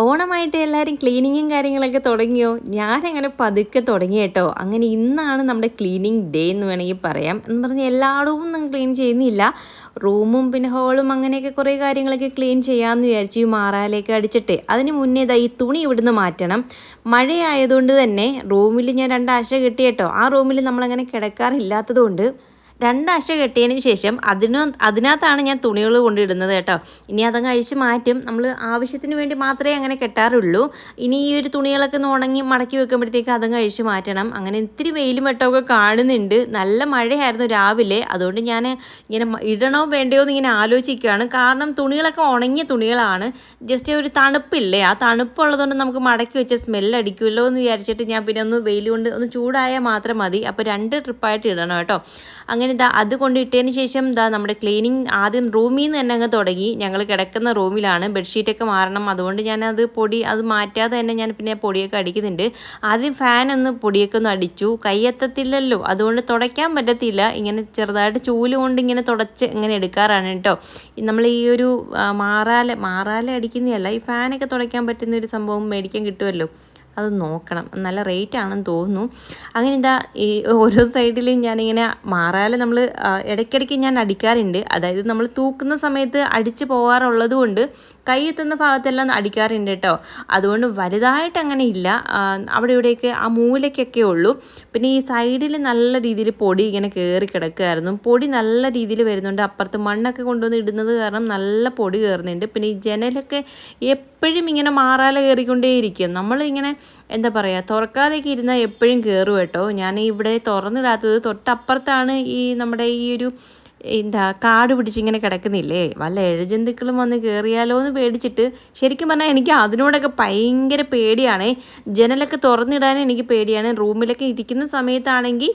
ഓണമായിട്ട് എല്ലാവരും ക്ലീനിങ്ങും കാര്യങ്ങളൊക്കെ തുടങ്ങിയോ? ഞാനങ്ങനെ പതുക്കെ തുടങ്ങി കേട്ടോ. അങ്ങനെ ഇന്നാണ് നമ്മുടെ ക്ലീനിങ് ഡേ എന്ന് വേണമെങ്കിൽ പറയാം. എന്ന് പറഞ്ഞ് എല്ലായിടവും ഒന്നും ക്ലീൻ ചെയ്യുന്നില്ല. റൂമും പിന്നെ ഹോളും അങ്ങനെയൊക്കെ കുറേ കാര്യങ്ങളൊക്കെ ക്ലീൻ ചെയ്യാമെന്ന് വിചാരിച്ചു ഈ മാറാലേക്ക് അടിച്ചിട്ട്. അതിന് മുന്നേ ഇതാ ഈ തുണി ഇവിടുന്ന് മാറ്റണം. മഴയായതുകൊണ്ട് തന്നെ റൂമിൽ ഞാൻ രണ്ടാഴ്ച ആശ കേട്ടോ ആ റൂമിൽ നമ്മളങ്ങനെ കിടക്കാറില്ലാത്തതുകൊണ്ട് രണ്ടാഴ്ച കെട്ടിയതിന് ശേഷം അതിന് അതിനകത്താണ് ഞാൻ തുണികൾ കൊണ്ടിടുന്നത് കേട്ടോ. ഇനി അതങ്ങ് അഴിച്ച് മാറ്റും. നമ്മൾ ആവശ്യത്തിന് വേണ്ടി മാത്രമേ അങ്ങനെ കെട്ടാറുള്ളൂ. ഇനി ഈ ഒരു തുണികളൊക്കെ ഒന്ന് ഉണങ്ങി മടക്കി വെക്കുമ്പോഴത്തേക്ക് അതങ്ങ് അഴിച്ച് മാറ്റണം. അങ്ങനെ ഇത്തിരി വെയിലും വെട്ടമൊക്കെ കാണുന്നുണ്ട്. നല്ല മഴയായിരുന്നു രാവിലെ. അതുകൊണ്ട് ഞാൻ ഇങ്ങനെ ഇടണോ വേണ്ടയോ എന്ന് ഇങ്ങനെ ആലോചിക്കുകയാണ്. കാരണം തുണികളൊക്കെ ഉണങ്ങിയ തുണികളാണ്. ജസ്റ്റ് ഒരു തണുപ്പില്ലേ? ആ തണുപ്പുള്ളതുകൊണ്ട് നമുക്ക് മടക്കി വെച്ച സ്മെല്ല് അടിക്കുമല്ലോ എന്ന് വിചാരിച്ചിട്ട് ഞാൻ പിന്നെ ഒന്ന് വെയിൽ കൊണ്ട് ഒന്ന് ചൂടായാൽ മാത്രം മതി. അപ്പോൾ രണ്ട് ട്രിപ്പായിട്ട് ഇടണം കേട്ടോ. അങ്ങനെ ഇതാ അത് കൊണ്ടിട്ടതിന് ശേഷം ഇതാ നമ്മുടെ ക്ലീനിങ് ആദ്യം റൂമിൽ നിന്ന് തന്നെ അങ്ങ് തുടങ്ങി. ഞങ്ങൾ കിടക്കുന്ന റൂമിലാണ്. ബെഡ്ഷീറ്റൊക്കെ മാറണം. അതുകൊണ്ട് ഞാനത് പൊടി അത് മാറ്റാതെ തന്നെ ഞാൻ പിന്നെ പൊടിയൊക്കെ അടിക്കുന്നുണ്ട്. ആദ്യം ഫാൻ ഒന്ന് പൊടിയൊക്കെ ഒന്ന് അടിച്ചു. കയ്യെത്തത്തില്ലല്ലോ. അതുകൊണ്ട് തുടയ്ക്കാൻ പറ്റത്തില്ല. ഇങ്ങനെ ചെറുതായിട്ട് ചൂൽ കൊണ്ട് ഇങ്ങനെ തുടച്ച് ഇങ്ങനെ എടുക്കാറാണ് കേട്ടോ. നമ്മൾ ഈ ഒരു മാറാല മാറാല അടിക്കുന്നതല്ല. ഈ ഫാനൊക്കെ തുടയ്ക്കാൻ പറ്റുന്ന ഒരു സംഭവം മേടിക്കാൻ കിട്ടുമല്ലോ. അത് നോക്കണം. നല്ല റേറ്റ് ആണെന്ന് തോന്നുന്നു. അങ്ങനെ എന്താ ഈ ഓരോ സൈഡിലും ഞാനിങ്ങനെ മാറാല നമ്മൾ ഇടയ്ക്കിടയ്ക്ക് ഞാൻ അടിക്കാറുണ്ട്. അതായത് നമ്മൾ തൂക്കുന്ന സമയത്ത് അടിച്ച് പോകാറുള്ളത് കൊണ്ട് കൈ എത്തുന്ന ഭാഗത്തെല്ലാം അടിക്കാറുണ്ട് കേട്ടോ. അതുകൊണ്ട് വലുതായിട്ട് അങ്ങനെ ഇല്ല. അവിടെ ഇവിടെയൊക്കെ ആ മൂലയ്ക്കൊക്കെ ഉള്ളൂ. പിന്നെ ഈ സൈഡിൽ നല്ല രീതിയിൽ പൊടി ഇങ്ങനെ കയറി കിടക്കുമായിരുന്നു പൊടി നല്ല രീതിയിൽ വരുന്നുണ്ട്. അപ്പുറത്ത് മണ്ണൊക്കെ കൊണ്ടുവന്ന് ഇടുന്നത് കാരണം നല്ല പൊടി കയറുന്നുണ്ട് പിന്നെ ഈ ജനലൊക്കെ എപ്പോഴും ഇങ്ങനെ മാറാല കയറിക്കൊണ്ടേയിരിക്കും നമ്മളിങ്ങനെ എന്താ പറയുക തുറക്കാതെയൊക്കെ ഇരുന്നാൽ എപ്പോഴും കയറും കേട്ടോ. ഞാൻ ഇവിടെ തുറന്നിടാത്തത് തൊട്ടപ്പുറത്താണ് ഈ നമ്മുടെ ഈ ഒരു എന്താ കാട് പിടിച്ചിങ്ങനെ കിടക്കുന്നില്ലേ? വല്ല എഴുജന്തുക്കളും വന്ന് കയറിയാലോ എന്ന് പേടിച്ചിട്ട് ശരിക്കും പറഞ്ഞാൽ എനിക്ക് അതിനോടൊക്കെ ഭയങ്കര പേടിയാണ്. ജനലൊക്കെ തുറന്നിടാൻ എനിക്ക് പേടിയാണ്. റൂമിലൊക്കെ ഇരിക്കുന്ന സമയത്താണെങ്കിൽ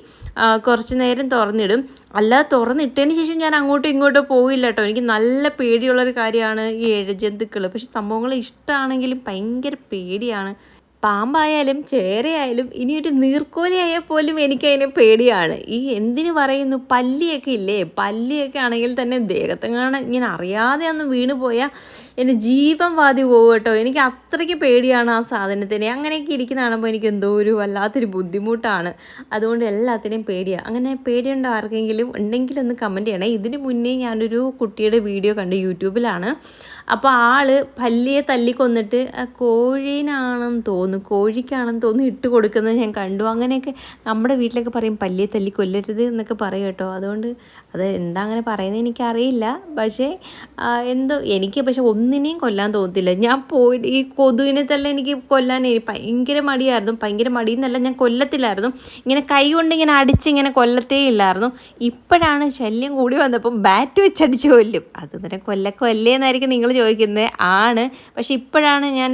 കുറച്ച് നേരം തുറന്നിടും. അല്ലാതെ തുറന്നിട്ടതിന് ശേഷം ഞാൻ അങ്ങോട്ടും ഇങ്ങോട്ടും പോവില്ല കേട്ടോ. എനിക്ക് നല്ല പേടിയുള്ളൊരു കാര്യമാണ് ഈ എഴുജന്തുക്കൾ പക്ഷെ സംഭവങ്ങൾ ഇഷ്ടമാണെങ്കിലും ഭയങ്കര പേടിയാണ്. പാമ്പായാലും ചേരയായാലും ഇനിയൊരു നീർക്കോലിയായാൽ പോലും എനിക്കതിനെ പേടിയാണ്. ഈ എന്തിനു പറയുന്നു? പല്ലിയൊക്കെ ഇല്ലേ? പല്ലിയൊക്കെ ആണെങ്കിൽ തന്നെ ദേഹത്തെങ്ങാണ് ഇങ്ങനെ അറിയാതെ ഒന്ന് വീണ് പോയാൽ എന്റെ ജീവൻ വാതി പോകും കേട്ടോ. എനിക്ക് അത്രയ്ക്ക് പേടിയാണ് ആ സാധനത്തിന്. അങ്ങനെയൊക്കെ ഇരിക്കുന്ന കാണുമ്പോൾ എനിക്ക് എന്തോ ഒരു വല്ലാത്തൊരു ബുദ്ധിമുട്ടാണ്. അതുകൊണ്ട് എല്ലാത്തിനെയും പേടിയാണ് അങ്ങനെ പേടിയുണ്ടോ ആർക്കെങ്കിലും? ഉണ്ടെങ്കിലൊന്ന് കമന്റ് ചെയ്യണേ. ഇതിന് മുന്നേ ഞാനൊരു കുട്ടിയുടെ വീഡിയോ കണ്ട് യൂട്യൂബിലാണ്. അപ്പോൾ ആൾ പല്ലിയെ തല്ലിക്കൊന്നിട്ട് കോഴീനാണെന്ന് തോന്നുന്നു. കോഴിക്കാണെന്ന് തോന്നുന്നു ഇട്ട് കൊടുക്കുന്നത് ഞാൻ കണ്ടു. അങ്ങനെയൊക്കെ നമ്മുടെ വീട്ടിലൊക്കെ പറയും പല്ലിയെ തല്ലി കൊല്ലരുത് എന്നൊക്കെ പറയും കേട്ടോ. അതുകൊണ്ട് അത് എന്താ അങ്ങനെ പറയുന്നത് എനിക്കറിയില്ല. പക്ഷേ എന്തോ എനിക്ക് പക്ഷെ ഒന്നിനെയും കൊല്ലാൻ തോന്നത്തില്ല. ഞാൻ പോയിട്ട് ഈ കൊതുവിനെ തന്നെ എനിക്ക് കൊല്ലാൻ ഭയങ്കര മടിയായിരുന്നു. ഭയങ്കര മടിയെന്നല്ല ഞാൻ കൊല്ലത്തില്ലായിരുന്നു. ഇങ്ങനെ കൈ കൊണ്ട് ഇങ്ങനെ അടിച്ച് ഇങ്ങനെ കൊല്ലത്തേ ഇല്ലായിരുന്നു. ഇപ്പോഴാണ് ശല്യം കൂടി വന്നപ്പം ബാറ്റ് വെച്ചടിച്ച് കൊല്ലും. അത് തന്നെ കൊല്ലക്കൊല്ലേന്നായിരിക്കും നിങ്ങൾ ചോദിക്കുന്നത്. ആണ്. പക്ഷെ ഇപ്പോഴാണ് ഞാൻ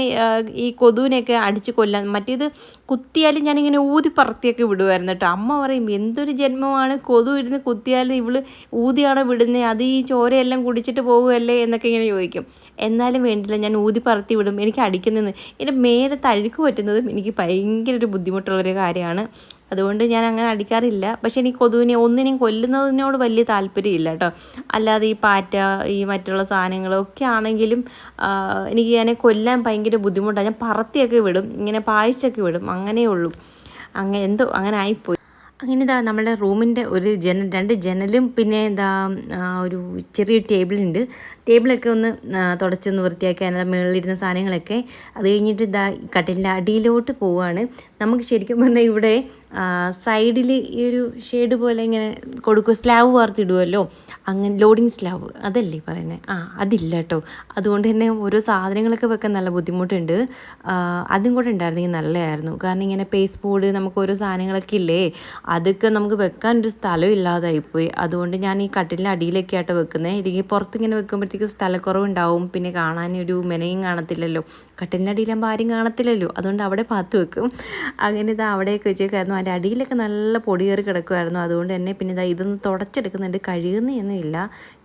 ഈ കൊതുവിനെയൊക്കെ അടിച്ച് കൊല്ലാൻ. മറ്റേത് കുത്തിയാലും ഞാനിങ്ങനെ ഊതി പറത്തിയൊക്കെ വിടുമായിരുന്നു കേട്ടോ. അമ്മ പറയും എന്തൊരു ജന്മമാണ്. കൊതു ഇരുന്ന് കുത്തിയാൽ ഇവൾ ഊതിയാണോ വിടുന്നത് അത് ഈ ചോരയെല്ലാം കുടിച്ചിട്ട് പോകുമല്ലേ എന്നൊക്കെ ഇങ്ങനെ ചോദിക്കും. എന്നാലും വേണ്ടില്ല ഞാൻ ഊതി പറത്തി വിടും. എനിക്ക് അടിക്കുന്നതെന്ന്. എന്റെ മേലെ തഴുക്ക് പറ്റുന്നതും എനിക്ക് ഭയങ്കര ഒരു ബുദ്ധിമുട്ടുള്ളൊരു കാര്യമാണ്. അതുകൊണ്ട് ഞാൻ അങ്ങനെ അടിക്കാറില്ല. പക്ഷേ എനിക്ക് കൊതുവിനെ ഒന്നിനെയും കൊല്ലുന്നതിനോട് വലിയ താല്പര്യമില്ല കേട്ടോ. അല്ലാതെ ഈ പാറ്റ ഈ മറ്റുള്ള സാധനങ്ങളൊക്കെ ആണെങ്കിലും എനിക്ക് ഞാൻ കൊല്ലാൻ ഭയങ്കര ബുദ്ധിമുട്ടാണ് ഞാൻ പറത്തിയൊക്കെ വിടും ഇങ്ങനെ പായിച്ചൊക്കെ വിടും. അങ്ങനെ ഉള്ളൂ. അങ്ങനെ എന്തോ അങ്ങനെ ആയിപ്പോയി. അങ്ങനെ ഇതാ നമ്മുടെ റൂമിന്റെ ഒരു ജനൽ രണ്ട് ജനലും പിന്നെ എന്താ ഒരു ചെറിയ ടേബിളുണ്ട്. ടേബിളൊക്കെ ഒന്ന് തുടച്ചൊന്ന് വൃത്തിയാക്കി അതിനകത്ത് മുകളിലിരുന്ന സാധനങ്ങളൊക്കെ. അത് കഴിഞ്ഞിട്ട് ഇതാ കട്ടിലിന്റെ അടിയിലോട്ട് പോവുകയാണ് നമുക്ക് ശരിക്കും പറഞ്ഞാൽ ഇവിടെ സൈഡിൽ ഈ ഒരു ഷെയ്ഡ് പോലെ ഇങ്ങനെ കൊടുക്കും. സ്ലാവ് വാർത്തിടുമല്ലോ അങ്ങനെ ലോഡിങ് സ്ലാവ് അതല്ലേ പറയുന്നത് ആ അതില്ല കേട്ടോ അതുകൊണ്ട് തന്നെ ഓരോ സാധനങ്ങളൊക്കെ വെക്കാൻ നല്ല ബുദ്ധിമുട്ടുണ്ട്. അതും കൂടെ ഉണ്ടായിരുന്നെങ്കിൽ നല്ലതായിരുന്നു. കാരണം ഇങ്ങനെ പേസ്റ്റ് ബോർഡ് നമുക്ക് ഓരോ സാധനങ്ങളൊക്കെ ഇല്ലേ? അതൊക്കെ നമുക്ക് വെക്കാൻ ഒരു സ്ഥലം ഇല്ലാതായിപ്പോയി. അതുകൊണ്ട് ഞാൻ ഈ കട്ടിലിന്റെ അടിയിലൊക്കെ ആയിട്ട് വെക്കുന്നത് എനിക്ക് പുറത്തിങ്ങനെ വെക്കുമ്പോഴത്തേക്ക് സ്ഥലക്കുറവുണ്ടാവും. പിന്നെ കാണാൻ ഒരു മെനയും കാണത്തില്ലല്ലോ. കട്ടിലിന്റെ അടിയിലാകുമ്പോൾ ആരും കാണത്തില്ലല്ലോ. അതുകൊണ്ട് അവിടെ പാത്ത് വെക്കും. അങ്ങനെ ഇതാ അവിടെയൊക്കെ വെച്ചേക്കായിരുന്നു. അതിന്റെ അടിയിലൊക്കെ നല്ല പൊടി കയറി കിടക്കുമായിരുന്നു അതുകൊണ്ട് തന്നെ പിന്നെ ഇതാ ഇതൊന്ന് തുടച്ചെടുക്കുന്നുണ്ട്. കഴുകുന്നൊന്നും ഇല്ല.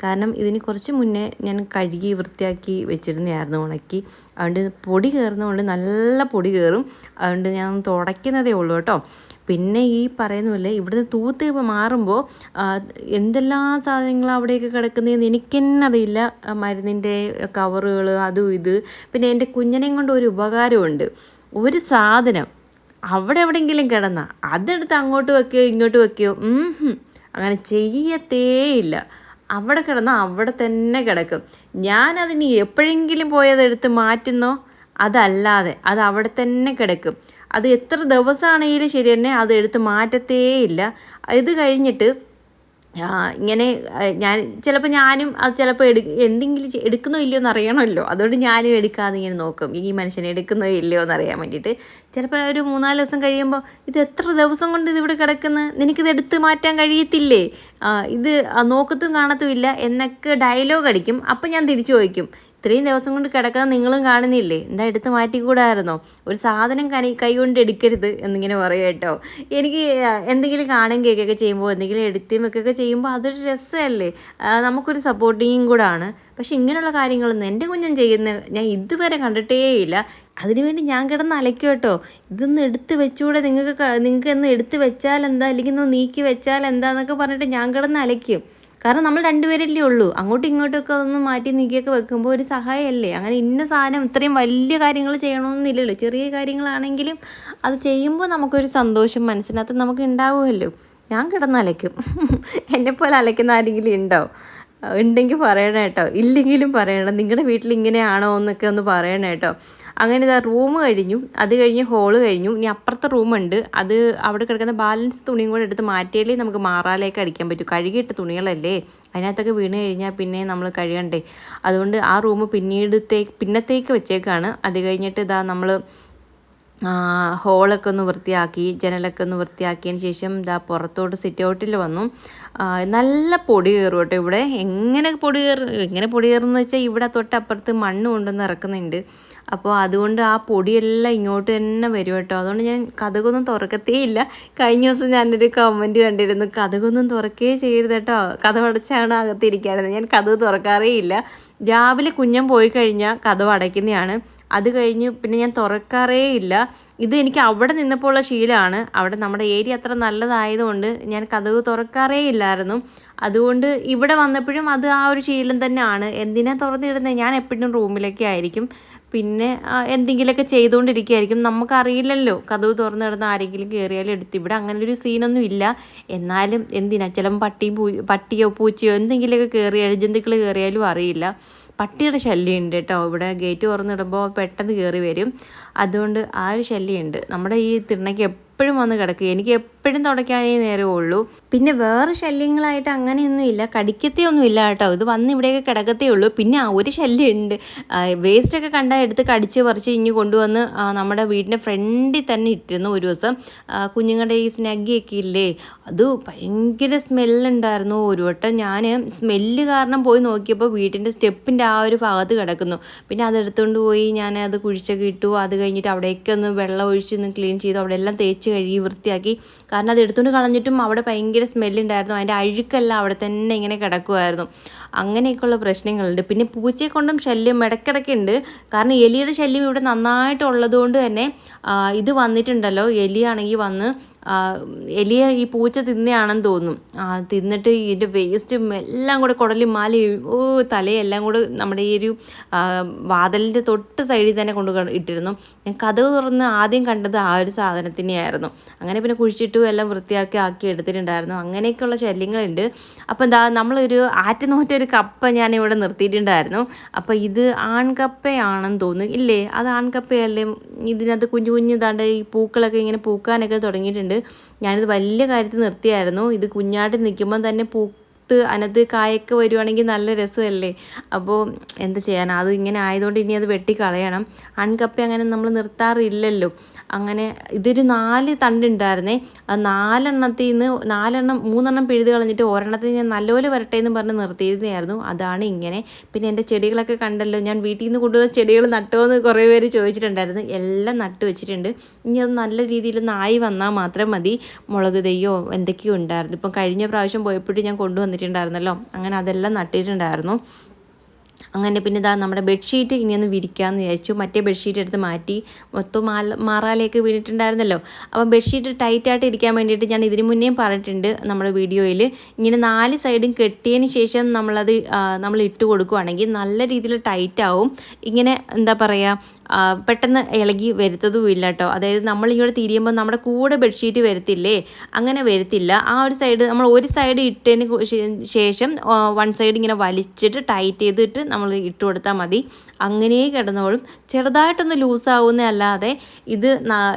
കാരണം ഇതിന് കുറച്ച് മുന്നേ ഞാൻ കഴുകി വൃത്തിയാക്കി വെച്ചിരുന്നതായിരുന്നു ഉണക്കി. അതുകൊണ്ട് പൊടി കയറുന്നതുകൊണ്ട് നല്ല പൊടി കയറും. അതുകൊണ്ട് ഞാൻ തുടയ്ക്കുന്നതേ ഉള്ളൂ കേട്ടോ. പിന്നെ ഈ പറയുന്ന പോലെ ഇവിടുന്ന് തൂത്ത് മാറുമ്പോൾ എന്തെല്ലാം സാധനങ്ങളാണ് അവിടെയൊക്കെ കിടക്കുന്നതെന്ന് എനിക്കെന്നെ അറിയില്ല മരുന്നിന്റെ കവറുകൾ അതും ഇത്. പിന്നെ എന്റെ കുഞ്ഞിനെയും കൊണ്ട് ഒരു ഉപകാരമുണ്ട്. ഒരു സാധനം അവിടെ എവിടെയെങ്കിലും കിടന്ന. അതെടുത്ത് അങ്ങോട്ട് വെക്കുകയോ ഇങ്ങോട്ട് വെക്കുകയോ. അങ്ങനെ ചെയ്യത്തേയില്ല. അവിടെ കിടന്ന അവിടെ തന്നെ കിടക്കും. ഞാനതിന് എപ്പോഴെങ്കിലും പോയതെടുത്ത് മാറ്റുന്നോ? അതല്ലാതെ അത് അവിടെ തന്നെ കിടക്കും. അത് എത്ര ദിവസമാണെങ്കിലും ശരി തന്നെ അത് എടുത്ത് മാറ്റത്തേയില്ല. ഇത് കഴിഞ്ഞിട്ട് ഇങ്ങനെ ഞാൻ ചിലപ്പോൾ ഞാനും അത് ചിലപ്പോൾ എടു എന്തെങ്കിലും എടുക്കുന്നോ ഇല്ലയോ എന്ന് അറിയണമല്ലോ. അതുകൊണ്ട് ഞാനും എടുക്കാതെ ഇങ്ങനെ നോക്കും. ഈ മനുഷ്യനെ എടുക്കുന്നോ ഇല്ലയോ എന്ന് അറിയാൻ വേണ്ടിയിട്ട്. ചിലപ്പോൾ ഒരു മൂന്നാൽ ദിവസം കഴിയുമ്പോൾ ഇത് എത്ര ദിവസം കൊണ്ട് ഇതിവിടെ കിടക്കുന്നു? നിനക്കിത് എടുത്ത് മാറ്റാൻ കഴിയത്തില്ലേ? ഇത് നോക്കത്തും കാണത്തും ഇല്ല എന്നൊക്കെ ഡയലോഗ് അടിക്കും. അപ്പം ഞാൻ തിരിച്ചു ചോദിക്കും. ഇത്രയും ദിവസം കൊണ്ട് കിടക്കാൻ നിങ്ങളും കാണുന്നില്ലേ? എന്താ എടുത്ത് മാറ്റിക്കൂടായിരുന്നോ? ഒരു സാധനം കൈ കൊണ്ട് എടുക്കരുത് എന്നിങ്ങനെ പറയും കേട്ടോ. എനിക്ക് എന്തെങ്കിലും കാണും കേൾക്കുകയൊക്കെ ചെയ്യുമ്പോൾ എന്തെങ്കിലും എടുത്തും വെക്കുകയൊക്കെ ചെയ്യുമ്പോൾ അതൊരു രസമല്ലേ? നമുക്കൊരു സപ്പോർട്ടിങ്ങും കൂടാണ്. പക്ഷെ ഇങ്ങനെയുള്ള കാര്യങ്ങളൊന്നും എന്റെ കുഞ്ഞൻ ചെയ്യുന്ന ഞാൻ ഇതുവരെ കണ്ടിട്ടേയില്ല. അതിനുവേണ്ടി ഞാൻ കിടന്ന് അലക്കും കേട്ടോ. ഇതൊന്ന് എടുത്ത് വെച്ചുകൂടെ നിങ്ങൾക്ക് നിങ്ങൾക്ക് ഒന്ന് എടുത്ത് വെച്ചാൽ എന്താ? അല്ലെങ്കിൽ ഒന്ന് നീക്കി വെച്ചാൽ എന്താന്നൊക്കെ പറഞ്ഞിട്ട് ഞാൻ കിടന്ന് അലക്കും കാരണം നമ്മൾ രണ്ടുപേരല്ലേ ഉള്ളൂ. അങ്ങോട്ടും ഇങ്ങോട്ടുമൊക്കെ ഒന്ന് മാറ്റി നീക്കിയൊക്കെ വെക്കുമ്പോൾ ഒരു സഹായമല്ലേ? അങ്ങനെ ഇന്ന സാധനം ഇത്രയും വലിയ കാര്യങ്ങൾ ചെയ്യണമെന്നില്ലല്ലോ. ചെറിയ കാര്യങ്ങളാണെങ്കിലും അത് ചെയ്യുമ്പോൾ നമുക്കൊരു സന്തോഷം മനസ്സിനകത്ത് നമുക്ക് ഉണ്ടാവുമല്ലോ. ഞാൻ കിടന്ന് അലയ്ക്കും. എന്നെപ്പോലെ അലയ്ക്കുന്ന ആരെങ്കിലും ഉണ്ടോ? ഉണ്ടെങ്കിൽ പറയണം കേട്ടോ. ഇല്ലെങ്കിലും പറയണം. നിങ്ങളുടെ വീട്ടിൽ ഇങ്ങനെയാണോ എന്നൊക്കെ ഒന്ന് പറയണം കേട്ടോ. അങ്ങനെ ഇതാ റൂം കഴിഞ്ഞു. അത് കഴിഞ്ഞ് ഹോൾ കഴിഞ്ഞു. ഇനി അപ്പുറത്തെ റൂമുണ്ട് അത് അവിടെ കിടക്കുന്ന ബാലൻസ് തുണിയും കൂടെ എടുത്ത് മാറ്റിയാലേ നമുക്ക് മാറാലേക്ക് അടിക്കാൻ പറ്റൂ. കഴുകിയിട്ട് തുണികളല്ലേ? അതിനകത്തൊക്കെ വീണ് കഴിഞ്ഞാൽ പിന്നെ നമ്മൾ കഴുകണ്ടേ. അതുകൊണ്ട് ആ റൂം പിന്നീടത്തേക്ക് പിന്നത്തേക്ക് വെച്ചേക്കാണ്. അത് കഴിഞ്ഞിട്ട് ഇതാ നമ്മൾ ഹോളൊക്കെ ഒന്ന് വൃത്തിയാക്കി ജനലൊക്കെ ഒന്ന് വൃത്തിയാക്കിയതിന് ശേഷം ഇതാ പുറത്തോട്ട് സിറ്റ് ഔട്ടിൽ വന്നു. നല്ല പൊടി കയറും കേട്ടോ ഇവിടെ. എങ്ങനെ പൊടി കയറും എങ്ങനെ പൊടി കയറുമെന്ന് വെച്ചാൽ ഇവിടെ തൊട്ടപ്പുറത്ത് മണ്ണ് കൊണ്ടുവന്ന് ഇറക്കുന്നുണ്ട്. അപ്പോൾ അതുകൊണ്ട് ആ പൊടിയെല്ലാം ഇങ്ങോട്ട് തന്നെ വരും കേട്ടോ. അതുകൊണ്ട് ഞാൻ കഥകൊന്നും തുറക്കത്തേ ഇല്ല. കഴിഞ്ഞ ദിവസം ഞാനൊരു കമന്റ് കണ്ടിരുന്നു കഥകൊന്നും തുറക്കേ ചെയ്യരുത് കേട്ടോ. കഥ അടച്ചാണ് അകത്തിരിക്കാറുണ്ട് ഞാൻ കഥ തുറക്കാറേ ഇല്ല. രാവിലെ കുഞ്ഞൻ പോയി കഴിഞ്ഞാൽ കഥ അടയ്ക്കുന്നതാണ് അത് കഴിഞ്ഞ് പിന്നെ ഞാൻ തുറക്കാറേ ഇല്ല. ഇത് എനിക്ക് അവിടെ നിന്നപ്പോൾ ഉള്ള ശീലമാണ് അവിടെ നമ്മുടെ ഏരിയ അത്ര നല്ലതായതുകൊണ്ട് ഞാൻ കഥവ് തുറക്കാറേ ഇല്ലായിരുന്നു. അതുകൊണ്ട് ഇവിടെ വന്നപ്പോഴും അത് ആ ഒരു ശീലം തന്നെയാണ്. എന്തിനാ തുറന്നിടുന്നത് ഞാൻ എപ്പോഴും റൂമിലൊക്കെ ആയിരിക്കും. പിന്നെ എന്തെങ്കിലുമൊക്കെ ചെയ്തുകൊണ്ടിരിക്കുകയായിരിക്കും നമുക്കറിയില്ലല്ലോ. കഥവ് തുറന്നു കിടന്ന് ആരെങ്കിലും കയറിയാലും എടുത്ത്. ഇവിടെ അങ്ങനെ ഒരു സീനൊന്നും ഇല്ല. എന്നാലും എന്തിനാ? ചിലപ്പം പട്ടിയും പൂ പട്ടിയോ പൂച്ചയോ എന്തെങ്കിലുമൊക്കെ കയറി എഴുജന്തുക്കൾ കയറിയാലും അറിയില്ല. പട്ടിയുടെ ശല്യമുണ്ട് കേട്ടോ. ഇവിടെ ഗേറ്റ് തുറന്നിടുമ്പോൾ പെട്ടെന്ന് കയറി വരും. അതുകൊണ്ട് ആ ഒരു ശല്യമുണ്ട്. നമ്മുടെ ഈ തിണ്ണയ്ക്ക് എപ്പോഴും വന്ന് കിടക്കുക എനിക്ക് എപ്പോഴും തുടയ്ക്കാനേ നേരമേ ഉള്ളൂ. പിന്നെ വേറെ ശല്യങ്ങളായിട്ട് അങ്ങനെയൊന്നും ഇല്ല. കടിക്കത്തേ ഒന്നും ഇല്ല കേട്ടോ. ഇത് വന്ന് ഇവിടെയൊക്കെ കിടക്കത്തേ ഉള്ളൂ. പിന്നെ ഒരു ശല്യമുണ്ട്. വേസ്റ്റൊക്കെ കണ്ടാൽ എടുത്ത് കടിച്ച് പറിച്ച് ഇഞ്ഞ് കൊണ്ടുവന്ന് നമ്മുടെ വീടിന്റെ ഫ്രണ്ടിൽ തന്നെ ഇട്ടിരുന്നു ഒരു ദിവസം. കുഞ്ഞുങ്ങളുടെ ഈ സ്നഗ്ഗിയൊക്കെ ഇല്ലേ? അത് ഭയങ്കര സ്മെല്ലുണ്ടായിരുന്നു. ഒരു വട്ടം ഞാൻ സ്മെല്ല് കാരണം പോയി നോക്കിയപ്പോൾ വീട്ടിന്റെ സ്റ്റെപ്പിന്റെ ആ ഒരു ഭാഗത്ത് കിടക്കുന്നു. പിന്നെ അതെടുത്തുകൊണ്ട് പോയി ഞാൻ അത് കുഴിച്ചൊക്കെ ഇട്ടു. അത് കഴിഞ്ഞിട്ട് അവിടേക്കൊന്ന് വെള്ളം ഒഴിച്ച് ഒന്ന് ക്ലീൻ ചെയ്തു. അവിടെ എല്ലാം തേച്ച് കഴുകി വൃത്തിയാക്കി. കാരണം അത് എടുത്തുകൊണ്ട് കളഞ്ഞിട്ടും അവിടെ ഭയങ്കര സ്മെല്ലുണ്ടായിരുന്നു അതിന്റെ അഴുക്കെല്ലാം അവിടെ തന്നെ ഇങ്ങനെ കിടക്കുമായിരുന്നു അങ്ങനെയൊക്കെയുള്ള പ്രശ്നങ്ങളുണ്ട്. പിന്നെ പൂച്ചയെ കൊണ്ടും ശല്യം ഇടയ്ക്കിടയ്ക്കുണ്ട്. കാരണം എലിയുടെ ശല്യം ഇവിടെ നന്നായിട്ടുള്ളതുകൊണ്ട് തന്നെ ഇത് വന്നിട്ടുണ്ടല്ലോ. എലിയാണെങ്കിൽ വന്ന് എലിയെ ഈ പൂച്ച തിന്നെയാണെന്ന് തോന്നും. ആ, തിന്നിട്ട് ഇതിന്റെ വേസ്റ്റും എല്ലാം കൂടെ കുടലും മാലയും ഓ തലയെല്ലാം കൂടെ നമ്മുടെ ഈ ഒരു വാതലിന്റെ തൊട്ട് സൈഡിൽ തന്നെ കൊണ്ട് ഇട്ടിരുന്നു. ഞാൻ കഥവ് തുറന്ന് ആദ്യം കണ്ടത് ആ ഒരു സാധനത്തിനെയായിരുന്നു. അങ്ങനെ പിന്നെ കുഴിച്ചിട്ടു എല്ലാം വൃത്തിയാക്കി ആക്കി എടുത്തിട്ടുണ്ടായിരുന്നു. അങ്ങനെയൊക്കെയുള്ള ശല്യങ്ങളുണ്ട്. അപ്പോൾ എന്താ നമ്മളൊരു ആറ്റുനോറ്റ ഒരു കപ്പ ഞാൻ ഇവിടെ നിർത്തിയിട്ടുണ്ടായിരുന്നു. അപ്പോൾ ഇത് ആൺകപ്പയാണെന്ന് തോന്നുന്നു. ഇല്ലേ? അത് ആൺകപ്പയല്ലേ? ഇതിനകത്ത് കുഞ്ഞു കുഞ്ഞു ഇതാണ്ട് ഈ പൂക്കളൊക്കെ ഇങ്ങനെ പൂക്കാനൊക്കെ തുടങ്ങിയിട്ടുണ്ട്. ഞാനിത് വലിയ കാര്യത്തിൽ നിർത്തിയായിരുന്നു. ഇത് കുഞ്ഞാട്ടിൽ നിൽക്കുമ്പം തന്നെ പൂ പൂത്ത് അനത് കായൊക്കെ വരുവാണെങ്കിൽ നല്ല രസമല്ലേ? അപ്പോൾ എന്താ ചെയ്യാൻ അത് ഇങ്ങനെ ആയതുകൊണ്ട് ഇനി അത് വെട്ടിക്കളയണം. അൺകപ്പ അങ്ങനെ നമ്മൾ നിർത്താറില്ലല്ലോ. അങ്ങനെ ഇതൊരു നാല് തണ്ടുണ്ടായിരുന്നേ നാലെണ്ണത്തിൽ നിന്ന് നാലെണ്ണം മൂന്നെണ്ണം പിഴുത് കളഞ്ഞിട്ട് ഒരെണ്ണത്തിൽ ഞാൻ നല്ലപോലെ വരട്ടെ എന്ന് പറഞ്ഞ് നിർത്തിയിരുന്നതായിരുന്നു. അതാണ് ഇങ്ങനെ. പിന്നെ എന്റെ ചെടികളൊക്കെ കണ്ടല്ലോ. ഞാൻ വീട്ടിൽ നിന്ന് കൊണ്ടുവന്ന ചെടികൾ നട്ടോ എന്ന് കുറേ പേര് ചോദിച്ചിട്ടുണ്ടായിരുന്നു. എല്ലാം നട്ട് വെച്ചിട്ടുണ്ട്. ഇനി അത് നല്ല രീതിയിൽ നായി വന്നാൽ മാത്രം മതി. മുളക് തെയ്യോ എന്തൊക്കെയോ ഉണ്ടായിരുന്നു. ഇപ്പം കഴിഞ്ഞ പ്രാവശ്യം പോയപ്പോഴും ഞാൻ കൊണ്ടുവന്നിട്ടുണ്ടായിരുന്നല്ലോ അങ്ങനെ അതെല്ലാം നട്ടിട്ടുണ്ടായിരുന്നു. അങ്ങനെ പിന്നെ ഇതാ നമ്മുടെ ബെഡ്ഷീറ്റ് ഇനിയൊന്ന് വിരിക്കാമെന്ന് വിചാരിച്ചു. മറ്റേ ബെഡ്ഷീറ്റ് എടുത്ത് മാറ്റി മൊത്തം മാല മാറാലേക്ക് വീണിട്ടുണ്ടായിരുന്നല്ലോ. അപ്പം ബെഡ്ഷീറ്റ് ടൈറ്റായിട്ട് ഇരിക്കാൻ വേണ്ടിയിട്ട് ഞാൻ ഇതിനു മുന്നേയും പറഞ്ഞിട്ടുണ്ട് നമ്മുടെ വീഡിയോയിൽ. ഇങ്ങനെ നാല് സൈഡും കെട്ടിയതിന് ശേഷം നമ്മളത് നമ്മൾ ഇട്ട് കൊടുക്കുകയാണെങ്കിൽ നല്ല രീതിയിൽ ടൈറ്റാവും ഇങ്ങനെ എന്താ പറയുക പെട്ടെന്ന് ഇളകി വരുത്തതും ഇല്ല കേട്ടോ അതായത് നമ്മൾ ഇങ്ങോട്ട് തിരിയുമ്പോൾ നമ്മുടെ കൂടെ ബെഡ്ഷീറ്റ് വരത്തില്ലേ? അങ്ങനെ വരത്തില്ല. ആ ഒരു സൈഡ് നമ്മൾ ഒരു സൈഡ് ഇട്ടതിന് ശേഷം വൺ സൈഡ് ഇങ്ങനെ വലിച്ചിട്ട് ടൈറ്റ് ചെയ്തിട്ട് നമ്മൾ ഇട്ട് കൊടുത്താൽ മതി. അങ്ങനെ കിടന്നോളും. ചെറുതായിട്ടൊന്ന് ലൂസാവുന്ന അല്ലാതെ ഇത്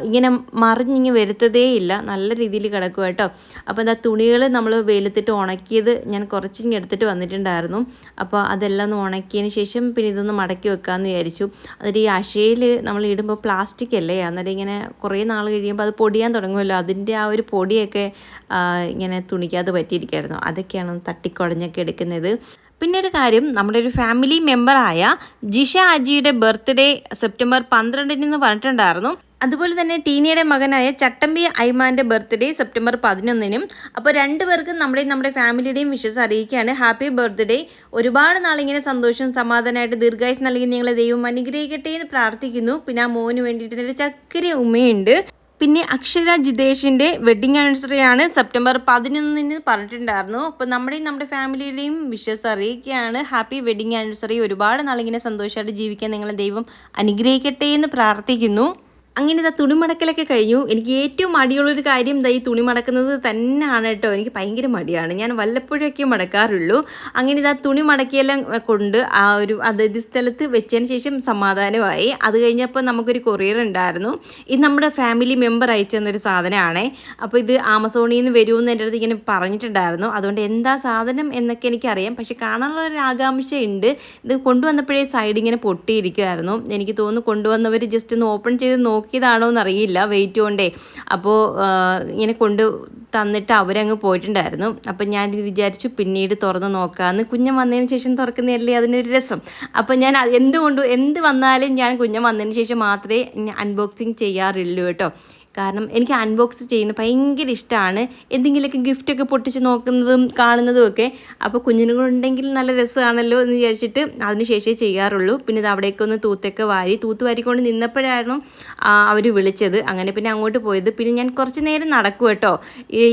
ഇങ്ങനെ മറിഞ്ഞിങ്ങ് വരുത്തതേ ഇല്ല. നല്ല രീതിയിൽ കിടക്കും കേട്ടോ. അപ്പോൾ എന്താ തുണികൾ നമ്മൾ വെയിലത്തിട്ട് ഉണക്കിയത് ഞാൻ കുറച്ചിങ്ങി എടുത്തിട്ട് വന്നിട്ടുണ്ടായിരുന്നു. അപ്പോൾ അതെല്ലാം ഒന്ന് ഉണക്കിയതിന് ശേഷം പിന്നെ ഇതൊന്ന് മടക്കി വെക്കാമെന്ന് വിചാരിച്ചു. അതിൽ ഈ അശയിൽ നമ്മൾ ഇടുമ്പോൾ പ്ലാസ്റ്റിക് അല്ലേ? അന്നേരം ഇങ്ങനെ കുറേ നാൾ കഴിയുമ്പോൾ അത് പൊടിയാൻ തുടങ്ങുമല്ലോ. അതിന്റെ ആ ഒരു പൊടിയൊക്കെ ഇങ്ങനെ തുണിക്കാതെ പറ്റിയിരിക്കുമായിരുന്നു അതൊക്കെയാണ് തട്ടിക്കുടഞ്ഞൊക്കെ എടുക്കുന്നത്. പിന്നെ ഒരു കാര്യം നമ്മുടെ ഒരു ഫാമിലി മെമ്പറായ ജിഷ അജിയുടെ ബർത്ത്ഡേ സെപ്റ്റംബർ പന്ത്രണ്ടിന് എന്ന് പറഞ്ഞിട്ടുണ്ടായിരുന്നു. അതുപോലെ തന്നെ ടീനയുടെ മകനായ ചട്ടമ്പി ഐമാന്റെ ബർത്ത്ഡേ സെപ്റ്റംബർ പതിനൊന്നിനും. അപ്പോൾ രണ്ടുപേർക്കും നമ്മുടെയും നമ്മുടെ ഫാമിലിയുടെയും വിശ്വസം അറിയിക്കുകയാണ്. ഹാപ്പി ബർത്ത്ഡേ ഒരുപാട് നാളിങ്ങനെ സന്തോഷം സമാധാനമായിട്ട് ദീർഘായുസ് നൽകി നിങ്ങളെ ദൈവം അനുഗ്രഹിക്കട്ടെ എന്ന് പ്രാർത്ഥിക്കുന്നു. പിന്നെ ആ മോന് വേണ്ടിയിട്ട് ചക്കര ഉമ്മയുണ്ട്. പിന്നെ അക്ഷര ജിതേഷിന്റെ വെഡിങ് ആനിവേഴ്സറി ആണ് സെപ്റ്റംബർ പതിനൊന്നിന് പറഞ്ഞിട്ടുണ്ടായിരുന്നു. അപ്പോൾ നമ്മുടെയും നമ്മുടെ ഫാമിലിയുടെയും വിഷസ് അറിയിക്കുകയാണ്. ഹാപ്പി വെഡിങ് ആനിവേഴ്സറി ഒരുപാട് നാളിങ്ങനെ സന്തോഷമായിട്ട് ജീവിക്കാൻ നിങ്ങളെ ദൈവം അനുഗ്രഹിക്കട്ടെ എന്ന് പ്രാർത്ഥിക്കുന്നു. അങ്ങനെ ഇതാ തുണി മടക്കലൊക്കെ കഴിഞ്ഞു. എനിക്ക് ഏറ്റവും മടിയുള്ളൊരു കാര്യം ഇതാ ഈ തുണി മടക്കുന്നത് തന്നെയാണ് കേട്ടോ. എനിക്ക് ഭയങ്കര മടിയാണ്. ഞാൻ വല്ലപ്പോഴൊക്കെ മടക്കാറുള്ളൂ. അങ്ങനെ ഇതാ തുണി മടക്കിയെല്ലാം കൊണ്ട് ആ ഒരു അതായത് സ്ഥലത്ത് വെച്ചതിന് ശേഷം സമാധാനമായി. അത് കഴിഞ്ഞപ്പോൾ നമുക്കൊരു കൊറിയർ ഉണ്ടായിരുന്നു. ഇത് നമ്മുടെ ഫാമിലി മെമ്പർ അയച്ചു തന്നൊരു സാധനമാണ്. അപ്പോൾ ഇത് ആമസോണിൽ നിന്ന് വരുമെന്ന് എന്റെ അടുത്ത് ഇങ്ങനെ പറഞ്ഞിട്ടുണ്ടായിരുന്നു. അതുകൊണ്ട് എന്താ സാധനം എന്നൊക്കെ എനിക്കറിയാം. പക്ഷെ കാണാനുള്ള ഒരു ആകാംക്ഷ ഉണ്ട് ഇത് കൊണ്ടുവന്നപ്പോഴേ സൈഡ് ഇങ്ങനെ പൊട്ടിയിരിക്കുമായിരുന്നു എനിക്ക് തോന്നുന്നു കൊണ്ടുവന്നവർ ജസ്റ്റ് ഒന്ന് ഓപ്പൺ ചെയ്ത് നോക്കിയതാണോ എന്നറിയില്ല വെയിറ്റ് കൊണ്ടേ അപ്പോൾ ഇങ്ങനെ കൊണ്ട് തന്നിട്ട് അവരങ്ങ് പോയിട്ടുണ്ടായിരുന്നു. അപ്പം ഞാൻ വിചാരിച്ചു പിന്നീട് തുറന്ന് നോക്കാമെന്ന് കുഞ്ഞം വന്നതിന് ശേഷം തുറക്കുന്നതല്ലേ അതിനൊരു രസം. അപ്പം ഞാൻ എന്തുകൊണ്ട് എന്ത് വന്നാലും ഞാൻ കുഞ്ഞം വന്നതിന് ശേഷം മാത്രമേ അൺബോക്സിങ് ചെയ്യാറുള്ളൂ കേട്ടോ. കാരണം എനിക്ക് അൺബോക്സ് ചെയ്യുന്ന ഭയങ്കര ഇഷ്ടമാണ് എന്തെങ്കിലുമൊക്കെ ഗിഫ്റ്റൊക്കെ പൊട്ടിച്ച് നോക്കുന്നതും കാണുന്നതും ഒക്കെ അപ്പോൾ കുഞ്ഞിനുകളുണ്ടെങ്കിൽ നല്ല രസമാണല്ലോ എന്ന് വിചാരിച്ചിട്ട് അതിന് ശേഷമേ ചെയ്യാറുള്ളൂ. പിന്നെ ഇത് അവിടേക്ക് ഒന്ന് തൂത്തൊക്കെ വാരി തൂത്ത് വാരിക്കൊണ്ട് നിന്നപ്പോഴായിരുന്നു അവർ വിളിച്ചത്. അങ്ങനെ പിന്നെ അങ്ങോട്ട് പോയത്. പിന്നെ ഞാൻ കുറച്ച് നേരം നടക്കും കേട്ടോ.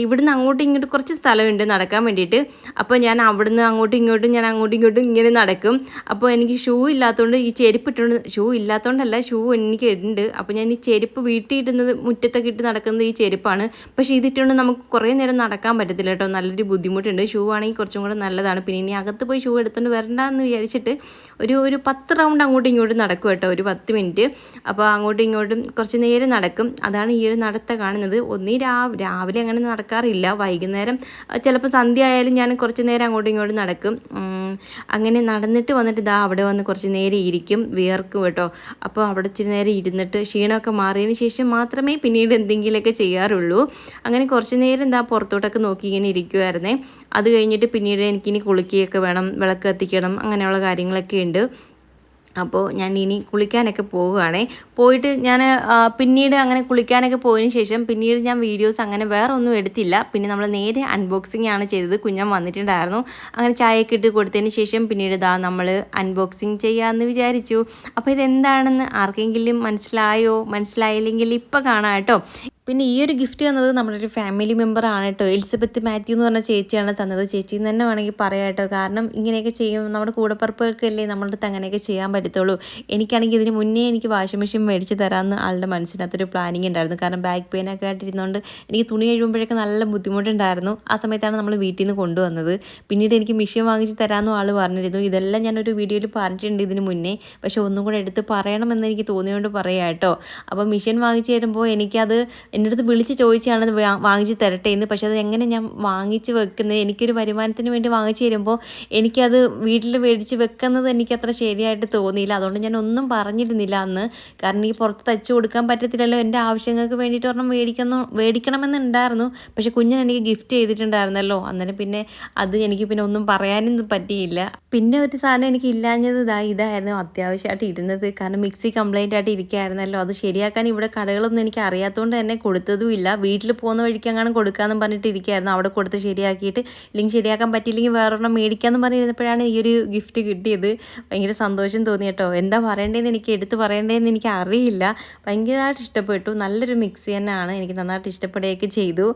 ഇവിടുന്ന് അങ്ങോട്ടും ഇങ്ങോട്ടും കുറച്ച് സ്ഥലമുണ്ട് നടക്കാൻ വേണ്ടിയിട്ട്. അപ്പോൾ ഞാൻ അവിടുന്ന് അങ്ങോട്ടും ഇങ്ങോട്ടും ഞാൻ അങ്ങോട്ടും ഇങ്ങോട്ടും ഇങ്ങനെ നടക്കും. അപ്പോൾ എനിക്ക് ഷൂ ഇല്ലാത്തതുകൊണ്ട് ഈ ചെരുപ്പ് ഇട്ടുകൊണ്ട് ഷൂ ഇല്ലാത്തതുകൊണ്ടല്ല ഷൂ എനിക്ക് ഉണ്ട് അപ്പോൾ ഞാൻ ഈ ചെരുപ്പ് വീട്ടിൽ ഇടുന്നത് മുറ്റത്തൊക്കെ ഇട്ട് നടക്കുന്നത് ഈ ചെരുപ്പാണ്. പക്ഷേ ഇതിട്ടുകൊണ്ട് നമുക്ക് കുറേ നേരം നടക്കാൻ പറ്റത്തില്ല കേട്ടോ. നല്ലൊരു ബുദ്ധിമുട്ടുണ്ട്. ഷൂ ആണെങ്കിൽ കുറച്ചും കൂടെ നല്ലതാണ്. പിന്നെ ഇനി അകത്ത് പോയി ഷൂ എടുത്തുകൊണ്ട് വരണ്ട എന്ന് വിചാരിച്ചിട്ട് ഒരു ഒരു പത്ത് റൗണ്ട് അങ്ങോട്ടും ഇങ്ങോട്ടും നടക്കും കേട്ടോ. ഒരു പത്ത് മിനിറ്റ്. അപ്പോൾ അങ്ങോട്ടും ഇങ്ങോട്ടും കുറച്ച് നേരം നടക്കും. അതാണ് ഈ ഒരു നടത്ത കാണുന്നത്. ഒന്നീ രാവ് രാവിലെ അങ്ങനെ നടക്കാറില്ല. വൈകുന്നേരം ചിലപ്പോൾ സന്ധ്യ ആയാലും ഞാൻ കുറച്ച് നേരം അങ്ങോട്ടും ഇങ്ങോട്ടും നടക്കും. അങ്ങനെ നടന്നിട്ട് വന്നിട്ട് ഇതാ അവിടെ വന്ന് കുറച്ച് നേരം ഇരിക്കും വിയർക്കും കേട്ടോ. അപ്പോൾ അവിടെ ഇച്ചിരി നേരം ഇരുന്നിട്ട് ക്ഷീണമൊക്കെ മാറിയതിന് ശേഷം മാത്രമേ പിന്നീട് എന്തെങ്കിലുമൊക്കെ ചെയ്യാറുള്ളൂ. അങ്ങനെ കുറച്ച് നേരം എന്താ പുറത്തോട്ടൊക്കെ നോക്കി ഇങ്ങനെ ഇരിക്കുമായിരുന്നേ അത് കഴിഞ്ഞിട്ട് പിന്നീട് എനിക്കിനി കുളിക്കുകയൊക്കെ വേണം വിളക്ക് കത്തിക്കണം അങ്ങനെയുള്ള കാര്യങ്ങളൊക്കെ ഉണ്ട്. അപ്പോൾ ഞാൻ ഇനി കുളിക്കാനൊക്കെ പോവുകയാണേ. പോയിട്ട് ഞാൻ പിന്നീട് അങ്ങനെ കുളിക്കാനൊക്കെ പോയതിന് ശേഷം പിന്നീട് ഞാൻ വീഡിയോസ് അങ്ങനെ വേറെ ഒന്നും എടുത്തില്ല. പിന്നെ നമ്മൾ നേരെ അൺബോക്സിംഗ് ആണ് ചെയ്തത്. കുഞ്ഞൻ വന്നിട്ടുണ്ടായിരുന്നു. അങ്ങനെ ചായയൊക്കെ ഇട്ട് കൊടുത്തതിന് ശേഷം പിന്നീട് ഇതാ നമ്മൾ അൺബോക്സിങ് ചെയ്യാമെന്ന് വിചാരിച്ചു. അപ്പോൾ ഇതെന്താണെന്ന് ആർക്കെങ്കിലും മനസ്സിലായോ? മനസ്സിലായില്ലെങ്കിൽ ഇപ്പോൾ കാണാം കേട്ടോ. പിന്നെ ഈ ഒരു ഗിഫ്റ്റ് തന്നത് നമ്മുടെ ഒരു ഫാമിലി ആണ് കേട്ടോ എലിസബത്ത് മാത്യു എന്ന് പറഞ്ഞ ചേച്ചിയാണ് തന്നത്. ചേച്ചി എന്ന് തന്നെ വേണമെങ്കിൽ പറയാം കേട്ടോ കാരണം ഇങ്ങനെയൊക്കെ ചെയ്യും. നമ്മുടെ കൂടപ്പറപ്പൊക്കെ അല്ലേ നമ്മളുടെ അടുത്ത് അങ്ങനെയൊക്കെ ചെയ്യാൻ പറ്റത്തുള്ളൂ. എനിക്കാണെങ്കിൽ ഇതിന് മുന്നേ എനിക്ക് വാഷിംഗ് മെഷീൻ മേടിച്ച് തരാമെന്ന് ആളുടെ മനസ്സിനകത്തൊരു പ്ലാനിങ് ഉണ്ടായിരുന്നു. കാരണം ബാക്ക് പെയിൻ ഒക്കെ ആയിട്ടിരുന്നുകൊണ്ട് എനിക്ക് തുണി കഴിയുമ്പോഴൊക്കെ നല്ല ബുദ്ധിമുട്ടുണ്ടായിരുന്നു. ആ സമയത്താണ് നമ്മൾ വീട്ടിൽ നിന്ന് കൊണ്ടുവന്നത്. പിന്നീട് എനിക്ക് മെഷീൻ വാങ്ങിച്ച് തരാമെന്നും ആൾ പറഞ്ഞിരുന്നു. ഇതെല്ലാം ഞാനൊരു വീഡിയോയിൽ പറഞ്ഞിട്ടുണ്ട് ഇതിന് മുന്നേ. പക്ഷേ ഒന്നും കൂടെ എടുത്ത് പറയണമെന്ന് എനിക്ക് തോന്നിയതുകൊണ്ട് പറയാം കേട്ടോ അപ്പോൾ മെഷീൻ വാങ്ങിച്ച് തരുമ്പോൾ എനിക്കത് എന്റെ അടുത്ത് വിളിച്ച് ചോദിച്ചാണ് അത് വാങ്ങിച്ച് തരട്ടെ എന്ന് പക്ഷേ അത് എങ്ങനെ ഞാൻ വാങ്ങിച്ച് വെക്കുന്നത്? എനിക്കൊരു വരുമാനത്തിന് വേണ്ടി വാങ്ങിച്ച് തരുമ്പോൾ എനിക്കത് വീട്ടിൽ മേടിച്ച് വെക്കുന്നത് എനിക്ക് അത്ര ശരിയായിട്ട് തോന്നിയില്ല. അതുകൊണ്ട് ഞാൻ ഒന്നും പറഞ്ഞിരുന്നില്ല അന്ന്. കാരണം ഈ പുറത്ത് തച്ചു കൊടുക്കാൻ പറ്റത്തില്ലല്ലോ. എന്റെ ആവശ്യങ്ങൾക്ക് വേണ്ടിയിട്ട് ഒരെണ്ണം മേടിക്കണം മേടിക്കണമെന്നുണ്ടായിരുന്നു. പക്ഷെ കുഞ്ഞൻ എനിക്ക് ഗിഫ്റ്റ് ചെയ്തിട്ടുണ്ടായിരുന്നല്ലോ. അന്നേരം പിന്നെ അത് എനിക്ക് പിന്നെ ഒന്നും പറയാനും പറ്റിയില്ല. പിന്നെ ഒരു സാധനം എനിക്ക് ഇല്ലാഞ്ഞത് ഇതാ ഇതായിരുന്നു അത്യാവശ്യമായിട്ട് ഇരുന്നത്. കാരണം മിക്സി കംപ്ലൈന്റ് ആയിട്ട് ഇരിക്കുകയായിരുന്നല്ലോ അത് ശരിയാക്കാൻ ഇവിടെ കടകളൊന്നും എനിക്ക് അറിയാത്തതുകൊണ്ട് തന്നെ കൊടുത്തതുമില്ല വീട്ടിൽ പോകുന്ന വഴിക്ക് അങ്ങനെ കൊടുക്കാമെന്ന് പറഞ്ഞിട്ട് ഇരിക്കുകയായിരുന്നു അവിടെ കൊടുത്ത് ശരിയാക്കിയിട്ട് ഇല്ലെങ്കിൽ ശരിയാക്കാൻ പറ്റിയില്ലെങ്കിൽ വേറൊരെണ്ണം മേടിക്കാമെന്ന് പറഞ്ഞിരുന്നപ്പോഴാണ് ഈ ഒരു ഗിഫ്റ്റ് കിട്ടിയത്. ഭയങ്കര സന്തോഷം തോന്നി കേട്ടോ. എന്താ പറയേണ്ടതെന്ന് എനിക്ക് എടുത്ത് പറയേണ്ടതെന്ന് എനിക്ക് അറിയില്ല. ഭയങ്കരമായിട്ട് ഇഷ്ടപ്പെട്ടു. നല്ലൊരു മിക്സി തന്നെയാണ്. എനിക്ക് നന്നായിട്ട് ഇഷ്ടപ്പെടുകയൊക്കെ ചെയ്തു.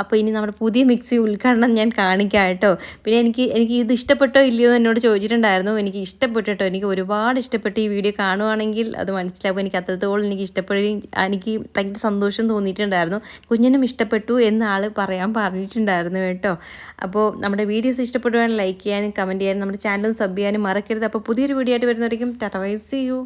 അപ്പോൾ ഇനി നമ്മുടെ പുതിയ മിക്സി ഉദ്ഘാടനം ഞാൻ കാണിക്കാം കേട്ടോ. പിന്നെ എനിക്ക് എനിക്ക് ഇത് ഇഷ്ടപ്പെട്ടോ ഇല്ലയോ എന്ന് എന്നോട് ചോദിച്ചിട്ടുണ്ടായിരുന്നു. എനിക്ക് ഇഷ്ടപ്പെട്ടു കേട്ടോ. എനിക്ക് ഒരുപാട് ഇഷ്ടപ്പെട്ടു ഈ വീഡിയോ കാണുവാണെങ്കിൽ അത് മനസ്സിലാവും. എനിക്ക് അത്രത്തോളം എനിക്ക് ഇഷ്ടപ്പെടുകയും എനിക്ക് ഭയങ്കര സന്തോഷം തോന്നിയിട്ടുണ്ടായിരുന്നു കുഞ്ഞിനും ഇഷ്ടപ്പെട്ടു എന്ന് ആൾ പറയാൻ പറഞ്ഞിട്ടുണ്ടായിരുന്നു കേട്ടോ. അപ്പോൾ നമ്മുടെ വീഡിയോസ് ഇഷ്ടപ്പെടുവാൻ ലൈക്ക് ചെയ്യാനും കമന്റ് ചെയ്യാനും നമ്മുടെ ചാനലും സബ് ചെയ്യാനും മറക്കരുത്. അപ്പോൾ പുതിയൊരു വീഡിയോ ആയിട്ട് വരുന്നവരേക്കും ടാറ്റ വൈസ് യു